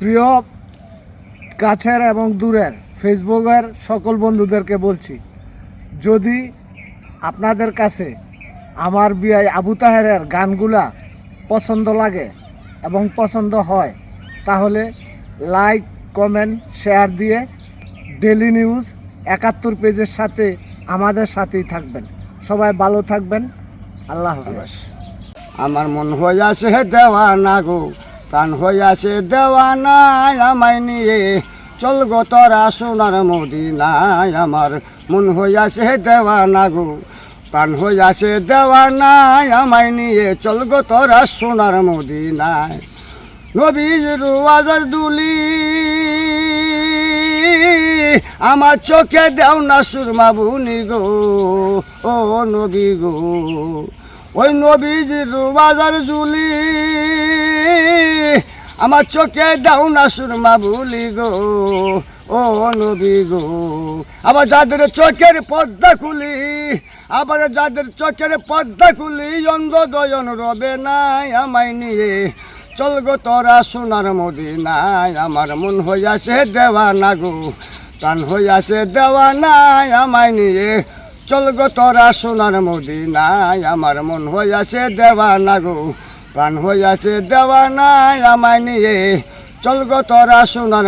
প্রিয়, কাছের এবং দূরের ফেসবুকের সকল বন্ধুদেরকে বলছি, যদি আপনাদের কাছে আমার বিআই আবু তাহেরের গানগুলা পছন্দ লাগে এবং পছন্দ হয়, তাহলে লাইক, কমেন্ট, শেয়ার দিয়ে ডেলি নিউজ একাত্তর পেজের সাথে আমাদের সাথেই থাকবেন। সবাই ভালো থাকবেন। আল্লাহ হাফেজ। আমার মন হইয়াছে দেওয়ানা গো। প্রাণ হইয়াছে দেওয়ানা আমায় নিয়ে। চল গো তোরা সোনার মদিনায়, আমার মন হইয়াছে দেওয়ানা গো। প্রাণ হইয়াছে দেওয়ানায় আমায় নিয়ে। চল গো তোরা সোনার মদিনায়। নবীজ রুয়াজার দুলি, আমার চোখে দেও না সুরমা বুনি গো, ও নবী গো। ওই নবীজির বাজার জুলি আমার চোখে দাও না সুরমা ভুলি গো, ও নবী গো। আবার যাদের চোখের পর্দা খুলি, আবার যাদের চোখের পর্দা খুলি অন্ধ দয়ন রবে নাই আমায় নিয়ে। চল গো তোরা সোনার মদিনায়, আমার মন হইয়াছে দেওয়ানা গো, প্রাণ হইয়াছে দেওয়ানায় আমায় নিয়ে। চল গো তোরা সোনার মদিনায়, আমার মন হইয়াছে দেওয়ানা গো। প্রাণ হইয়াছে দেওয়া নাই আমায় নিয়ে। চল গো তোরা সোনার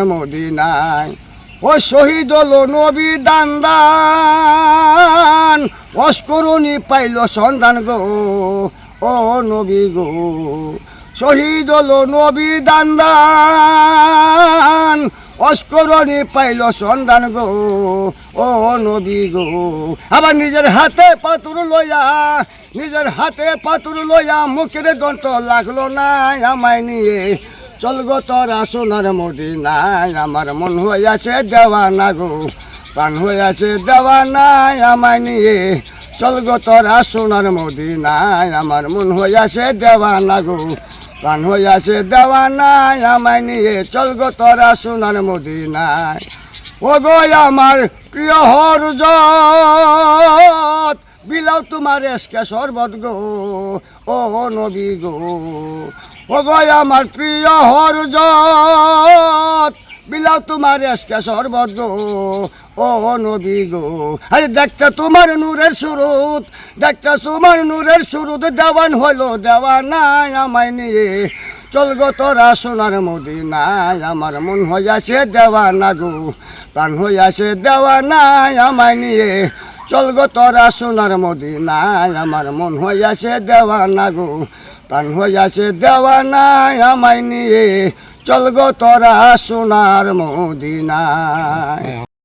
নাই ও শহীদ হলো নবী দান দান অস্করণী পাইল সন্ধান গো, ও নবী গো। শহীদ হলো নবী দান দান অস্করণী পাইল সন্ধান গো, ও নবী গো। আবার নিজের হাতে পাতুর লইয়া, নিজের হাতে পাতুর লইয়া মুখের দন্ত লাগল না আমায় নিয়ে। চল গো তোরা সোনার মদিনায়, আমার মন হইয়াছে দেওয়ানা গো, প্রাণ হইয়াছে দেওয়ানায় আমায় নিয়ে। চল গো তোরা সোনার মদিনায়, আমার মন হইয়াছে দেওয়ানা গো। প্রাণ হইয়াছে দেওয়ানায়, আমায় নিয়ে চল গো তোরা সোনার মদিনায়। ও গো আমার প্রিয় হর বিলাও তোমার এসকে শরবত গো, ও নবী গো। ও গো আমার প্রিয় হরজত বিলাও তোমার এসকে সর্বত গো ও নবী গো, আরে দেখতে তোমার নূরের সুরুত দেখতে তোমার নূরের সুরুত দেওয়ান হলো দেওয়ানায় আমায় নিয়ে। চল গো তোরা সোনার মদিনায়, আমার মন হইয়াছে দেওয়ানা গো, প্রাণ হইয়াছে দেওয়ানায় আমায় নিয়ে। চল গো তোরা সোনার মদিনায়, আমার মন হইয়াছে দেওয়ানা গো, প্রাণ হইয়াছে দেওয়ানায় আমায় নিয়ে। চল গো তোরা সোনার মদিনায়।